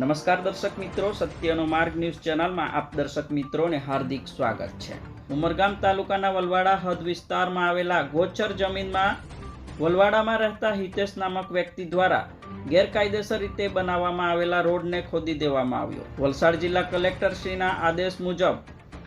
નમસ્કાર દર્શક મિત્રો, સત્યનો માર્ગ ન્યૂઝ ચેનલમાં આપ દર્શક મિત્રોને હાર્દિક સ્વાગત છે. ઉમરગામ તાલુકાના વલવાડા હદ વિસ્તારમાં આવેલા ગોચર જમીનમાં વલવાડામાં રહેતા હિતેશ નામક વ્યક્તિ દ્વારા ગેરકાયદેસર રીતે બનાવવામાં આવેલા રોડને ખોદી દેવામાં આવ્યો. વલસાડ જિલ્લા કલેક્ટરશ્રીના આદેશ મુજબ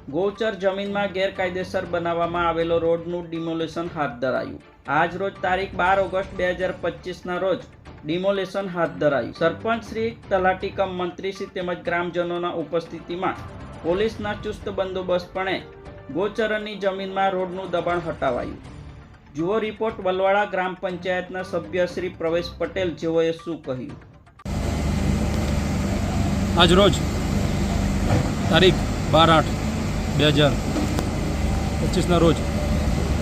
ગોચર જમીનમાં ગેરકાયદેસર બનાવવામાં આવેલો રોડનું ડિમોલેશન હાથ ધરાયું. આજ રોજ તારીખ બાર ઓગસ્ટ બે હજાર પચીસના રોજ ડિમોલેશન હાથ ધરાયું. સરપંચ શ્રી, તલાટી કમ મંત્રી શ્રી તેમજ ગ્રામજનોના ઉપસ્થિતિમાં પોલીસના ચુસ્ત બંદોબસ્તપણે ગોચરની જમીનમાં રોડનું દબાણ હટાવાયું. જુઓ રિપોર્ટ વલવાડા ગ્રામ પંચાયતના સભ્ય શ્રી પ્રવેશ પટેલ, જેઓએ શું કહ્યું. આજ રોજ તારીખ બાર આઠ બે હજાર પચીસના રોજ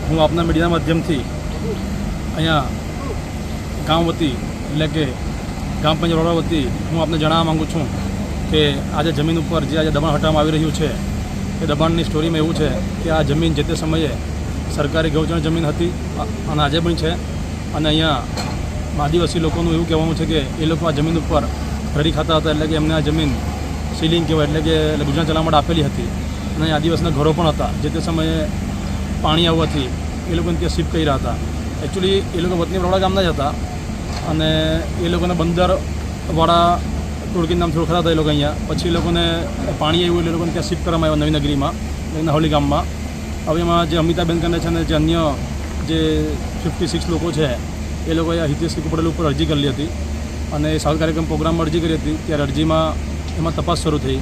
હું આપના મીડિયાના માધ્યમથી અહીંયા ગામ વતી એટલે કે ગામ પંચાયત વડોદરા વતી હું આપને જણાવવા માગું છું કે આજે જમીન ઉપર જે આજે દબાણ હટાવવામાં આવી રહ્યું છે, એ દબાણની સ્ટોરીમાં એવું છે કે આ જમીન જે તે સમયે સરકારી ગૌચર જમીન હતી અને આજે પણ છે. અને અહીંયા આદિવાસી લોકોનું એવું કહેવાનું છે કે એ લોકો આ જમીન ઉપર ઘડી ખાતા હતા એટલે કે એમને આ જમીન સીલિંગ કહેવાય એટલે કે ગુજરાત ચલાવવા આપેલી હતી. અને આદિવાસીના ઘરો પણ હતા, જે તે સમયે પાણી આવવાથી એ લોકોને ત્યાં શિફ્ટ કર્યા હતા. એકચ્યુઅલી એ લોકો વતની બરોડા ગામના જ હતા અને એ લોકોને બંદરવાળા ટોળકી નામ થોડું હતા એ લોકો અહીંયા. પછી એ લોકોને પાણી આવ્યું, એ લોકોને ત્યાં શિફ્ટ કરવામાં આવ્યા નવી નગરીમાં એટલે ગામમાં. હવે એમાં જે અમિતાબેન કરીને છે ને, જે અન્ય જે ફિફ્ટી સિક્સ લોકો છે, એ લોકોએ હિતેશ પટેલ ઉપર અરજી કરેલી હતી અને એ સાલ કાર્યક્રમ પ્રોગ્રામમાં અરજી કરી હતી. ત્યારે અરજીમાં એમાં તપાસ શરૂ થઈ.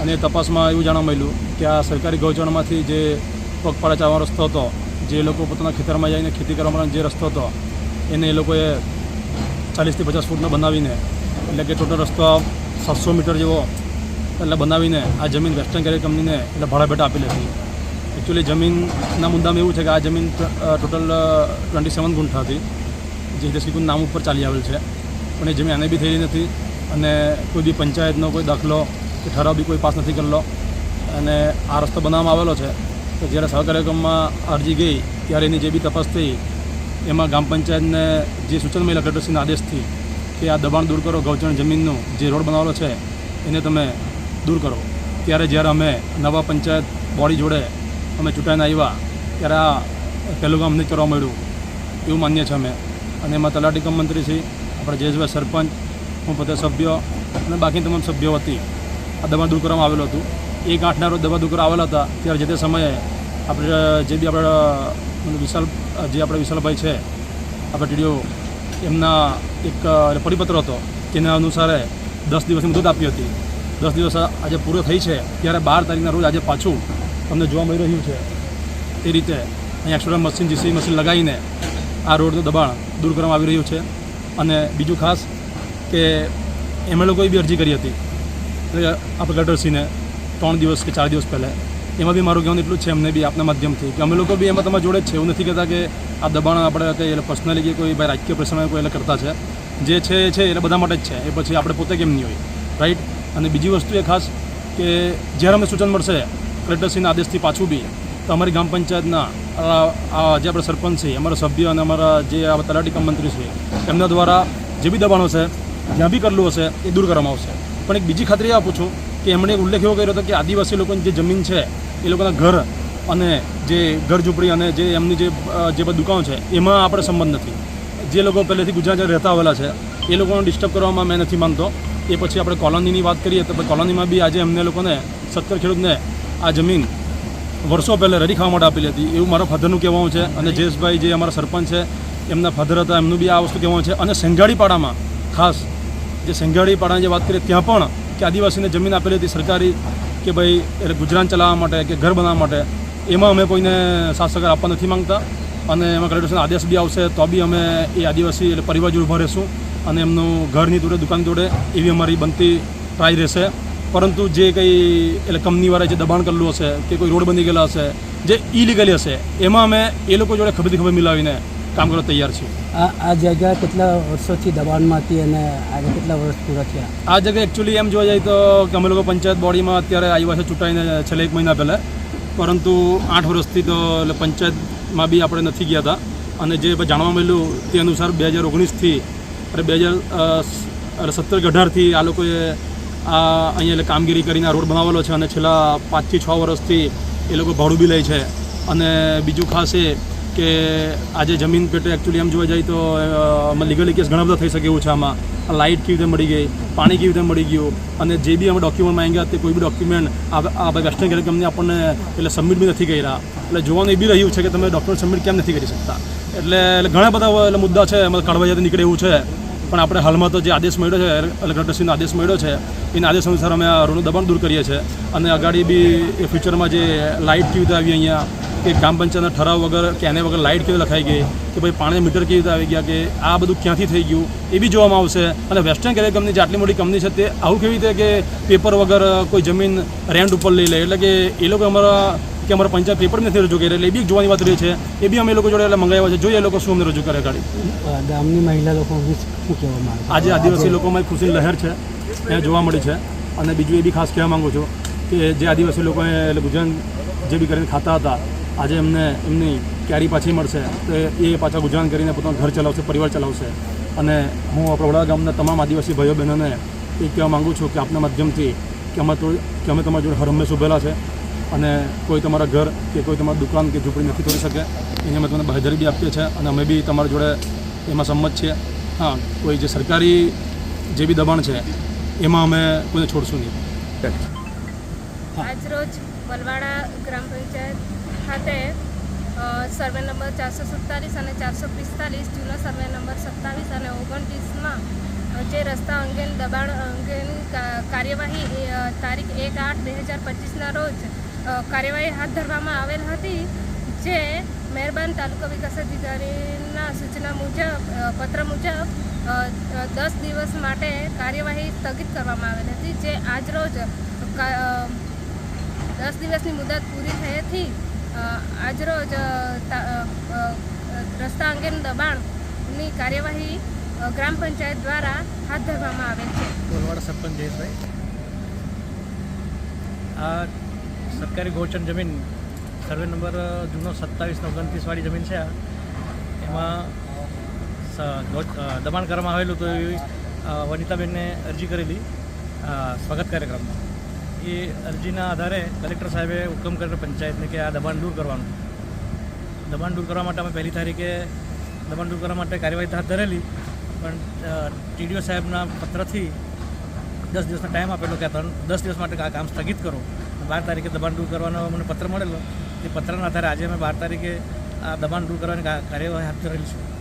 અને તપાસમાં એવું જાણવા મળ્યું કે આ સરકારી ગૌચરણમાંથી જે પગપાળા ચાલવાનો રસ્તો હતો, જે લોકો પોતાના ખેતરમાં જઈને ખેતી કરવા જે રસ્તો હતો, એને એ લોકોએ ચાલીસથી પચાસ ફૂટનો બનાવીને, એટલે કે ટોટલ રસ્તો સાતસો મીટર જેવો, એટલે બનાવીને આ જમીન વેસ્ટર્ન કેરિયર કંપનીને એટલે ભાડા ભેટ આપેલી હતી એકચ્યુઅલી જમીનના મુદ્દામાં એવું છે કે આ જમીન ટોટલ ટ્વેન્ટી સેવન ગુંઠા હતી, જે હિતેશકુન નામ ઉપર ચાલી આવેલ છે. પણ એ જમીન આને બી થયેલી નથી અને કોઈ બી પંચાયતનો કોઈ દાખલો કે ઠરાવ બી કોઈ પાસ નથી કરેલો. અને આ રસ્તો બનાવવામાં આવેલો છે. તો જ્યારે સહકાર્યક્રમમાં અરજી ગઈ, ત્યારે એની જે બી તપાસ થઈ, એમાં ગ્રામ પંચાયતને જે સૂચન મળેલા કલેક્ટરશ્રીના આદેશથી કે આ દબાણ દૂર કરો, ગૌચરણ જમીનનું જે રોડ બનાવેલો છે, એને તમે દૂર કરો. ત્યારે જ્યારે અમે નવા પંચાયત બોડી જોડે અમે ચૂંટાઈને આવ્યા, ત્યારે આ પહેલું કામ અમને કરવા મળ્યું. એવું માન્ય છે અમે. અને એમાં તલાટી કમ મંત્રી શ્રી, આપણા જયેશભાઈ સરપંચ, હું પોતે સભ્યો અને બાકી તમામ સભ્યો વતી આ દબાણ દૂર કરવામાં આવેલું હતું. એક આઠના રોજ દબાણ દૂર કરવા આવેલા હતા. ત્યારે જે તે સમયે આપણે જે બી આપણા વિશાલ, જે આપણે વિશાલભાઈ છે, આપણા ટીડીઓ, એમના એક પરિપત્ર હતો. તેના અનુસારે દસ દિવસની મુદત આપી હતી. દસ દિવસ આજે પૂરો થઈ છે. ત્યારે બાર તારીખના રોજ આજે પાછું તમને જોવા મળી રહ્યું છે. એ રીતે અહીંયા એક્સ્ટ્રા મશીન, જીસીબી મશીન લગાવીને આ રોડનું દબાણ દૂર કરવામાં આવી રહ્યું છે. અને બીજું ખાસ કે એમણે લોકોએ બી અરજી કરી હતી. આપણે કલેક્ટરશ્રીને ત્રણ દિવસ કે ચાર દિવસ પહેલાં. એમાં બી મારું કહેવાનું એટલું છે એમને બી આપના માધ્યમથી કે અમે લોકો બી એમાં તમારા જોડે છે. એવું નથી કહેતા કે આ દબાણ આપણે કંઈ પર્સનલી કે કોઈ ભાઈ રાજકીય પ્રશ્ન કોઈ એટલે કરતા છે. જે છે એ છે એટલે બધા માટે જ છે. એ પછી આપણે પોતે કેમ નહીં હોય? રાઈટ અને બીજી વસ્તુ એ ખાસ કે જ્યારે અમને સૂચન મળશે કલેક્ટરશ્રીના આદેશથી પાછું બી, તો અમારી ગ્રામ પંચાયતના જે આપણે સરપંચ છે, અમારા સભ્ય અને અમારા જે તલાટી કમ મંત્રી છે, એમના દ્વારા જે બી દબાણો છે જ્યાં બી કરેલું હશે, એ દૂર કરવામાં આવશે. પણ એક બીજી ખાતરી આપું છું કે એમણે ઉલ્લેખ એવો કર્યો હતો કે આદિવાસી લોકોની જે જમીન છે એ લોકોના ઘર અને જે ઘર ઝૂંપડી અને જે એમની જે જે બધી દુકાનો છે એમાં આપણે સંબંધ નથી. જે લોકો પહેલેથી ગુજરાત રહેતા આવેલા છે એ લોકોને ડિસ્ટર્બ કરવામાં મેં નથી માનતો. એ પછી આપણે કોલોનીની વાત કરીએ તો કોલોનીમાં બી આજે એમને લોકોને સત્તર ખેડૂતને આ જમીન વર્ષો પહેલાં રેડી ખાવા માટે આપેલી હતી. એવું મારા ફાધરનું કહેવાનું છે અને જયેશભાઈ જે અમારા સરપંચ છે એમના ફાધર હતા એમનું બી આ વસ્તુ કહેવાનું છે. અને સેંગાડીપાડામાં ખાસ જે સેંગાડીપાડાની જે વાત કરીએ ત્યાં પણ કે આદિવાસીને જમીન આપેલી હતી સરકારી કે ભાઈ એટલે ગુજરાન ચલાવવા માટે કે ઘર બનાવવા માટે, એમાં અમે કોઈને સાથ સહકાર આપવા નથી માંગતા અને એમાં કલેક્ટરનો આદેશ બી આવશે તો બી અમે એ આદિવાસી એટલે પરિવાર જોડે ઊભા રહીશું અને એમનું ઘરની જોડે દુકાન જોડે એવી અમારી બનતી ટ્રાય રહેશે. પરંતુ જે કંઈ એટલે કંપનીવાળાએ જે દબાણ કરેલું હશે કે કોઈ રોડ બની ગયેલા હશે, જે ઇલીગલી હશે, એમાં અમે એ લોકો જોડે ખબરથી ખબર મિલાવીને કામ કરવા તૈયાર છે? આ આ જગ્યા કેટલા વર્ષોથી દબાણમાં હતી અને આજે કેટલા વર્ષ પૂરા થયા? આ જગ્યા એકચ્યુઅલી એમ જોવા જાય તો કે અમે લોકો પંચાયત બોડીમાં અત્યારે આવ્યા છે ચૂંટાઈને છેલ્લા એક મહિના પહેલાં. પરંતુ આઠ વર્ષથી તો એટલે પંચાયતમાં બી આપણે નથી ગયા હતા. અને જે જાણવા મળ્યું તે અનુસાર બે હજાર ઓગણીસથી અને બે હજાર સત્તર કે અઢારથી આ લોકોએ આ અહીંયા એટલે કામગીરી કરીને આ રોડ બનાવેલો છે અને છેલ્લા પાંચથી છ વર્ષથી એ લોકો ભાડું બી લે છે. અને બીજું ખાસ એ કે આજે જમીન પેટે એકચ્યુઅલી એમ જોવા જાય તો અમે લીગલી કેસ ઘણા બધા થઈ શકે એવું છે આમાં. લાઇટ કેવી રીતે મળી ગઈ, પાણી કેવી રીતે મળી ગયું, અને જે બી અમે ડોક્યુમેન્ટ માંગ્યા તે કોઈ બી ડોક્યુમેન્ટ આ વેસ્ટર્ન કંપની આપણને એટલે સબમિટ બી નથી કર્યા. એટલે જોવાનું એ બી રહ્યું છે કે તમે ડોક્યુમેન્ટ સબમિટ કેમ નથી કરી શકતા. એટલે એટલે ઘણા બધા એટલે મુદ્દા છે, એમાં કાઢવા જતા નીકળે એવું છે. પણ આપણે હાલમાં તો જે આદેશ મળ્યો છે કલેક્ટરશ્રીનો આદેશ મળ્યો છે, એના આદેશ અનુસાર અમે આ દબાણ દૂર કરીએ છીએ. અને અગાડી બી એ ફ્યુચરમાં જે લાઇટ કેવી રીતે આવી અહીંયા કે ગ્રામ પંચાયતના ઠરાવ વગર કે એને વગર લાઇટ કેવી લખાઈ ગઈ કે ભાઈ પાણી મીટર કેવી રીતે આવી ગયા કે આ બધું ક્યાંથી થઈ ગયું એ બી જોવામાં આવશે. અને વેસ્ટર્ન કેરિયર કંપની જે આટલી મોટી કંપની છે તે આવું કેવી રીતે કે પેપર વગર કોઈ જમીન રેન્ટ ઉપર લઈ લે? એટલે કે એ લોકો અમારા કે અમારા પંચાયત પેપર નથી રજૂ કર્યા એટલે એ બી જોવાની વાત રહી છે. એ બી અમે લોકો જોડે એટલે મંગાવ્યા છે. જોઈએ એ લોકો શું અમને રજૂ કરે ગાડી. ગામની મહિલા લોકો શું આજે આદિવાસી લોકોમાં ખુશીની લહેર છે. એ જોવા મળી છે. અને બીજું એ બી ખાસ કહેવા માગું છું કે જે આદિવાસી લોકોએ એટલે ગુજરાન જે બી કરીને ખાતા હતા આજે એમને એમની ક્યારી પાછી મળશે તો એ પાછા ગુજરાન કરીને પોતાનું ઘર ચલાવશે પરિવાર ચલાવશે. અને હું પ્રવડા ગામના તમામ આદિવાસી ભાઈઓ બહેનોને એ કહેવા માગું છું કે આપના માધ્યમથી કે અમે તો કે અમે તમારી જોડે હર હંમેશ ઉભેલા છે અને કોઈ તમારા ઘર કે કોઈ તમારી દુકાન કે ઝૂંપડી નથી તોડી શકે. એની અમે તમને બાહેધરી બી આપીએ છીએ અને અમે બી તમારા જોડે એમાં સંમત છીએ. હા કોઈ જે સરકારી જે બી દબાણ છે એમાં અમે કોઈને છોડશું નહીં. આજરોજ વલવાડા ગ્રામ પંચાયત ખાતે સર્વે નંબર ચારસો સુડતાલીસ અને ચારસો પિસ્તાલીસ જૂનો સર્વે નંબર સત્તાવીસ અને ઓગણત્રીસમાં જે રસ્તા અંગેની દબાણ અંગેની કાર્યવાહી તારીખ એક આઠ બે હજાર પચીસના રોજ કાર્યવાહી હાથ ધરવામાં આવેલ હતી જે મહેરબાન તાલુકા વિકાસ અધિકારીના સૂચના મુજબ પત્ર મુજબ દસ દિવસ માટે કાર્યવાહી સ્થગિત કરવામાં આવેલ હતી જે આજરોજ દસ દિવસની મુદત પૂરી થઈ અ, આજરોજ રસ્તા અંગેનું દબાણની કાર્યવાહી ગ્રામ પંચાયત દ્વારા હાથ ધરવામાં આવેલ છે. કોલવાડા સરપંચ જયેશભાઈ. સરકારી ગોચર જમીન, સર્વે નંબર જૂનો સત્તાવીસ ઓગણત્રીસવાળી જમીન છે એમાં દબાણ કરવામાં આવેલું તો એવી વનિતાબેનને અરજી કરેલી સ્વાગત કાર્યક્રમમાં. એ અરજીના આધારે કલેક્ટર સાહેબે હુકમ કર્યો પંચાયતને કે આ દબાણ દૂર કરવાનું. દબાણ દૂર કરવા માટે અમે પહેલી તારીખે દબાણ દૂર કરવા માટે કાર્યવાહી હાથ ધરેલી, પણ ટીડીઓ સાહેબના પત્રથી દસ દિવસનો ટાઈમ આપેલો કે ત્રણ, દસ દિવસ માટે આ કામ સ્થગિત કરો. બાર તારીખે દબાણ દૂર કરવાનો મને પત્ર મળેલો. એ પત્રના આધારે આજે અમે બાર તારીખે આ દબાણ દૂર કરવાની કા- કાર્યવાહી હાથ ધરેલી છે.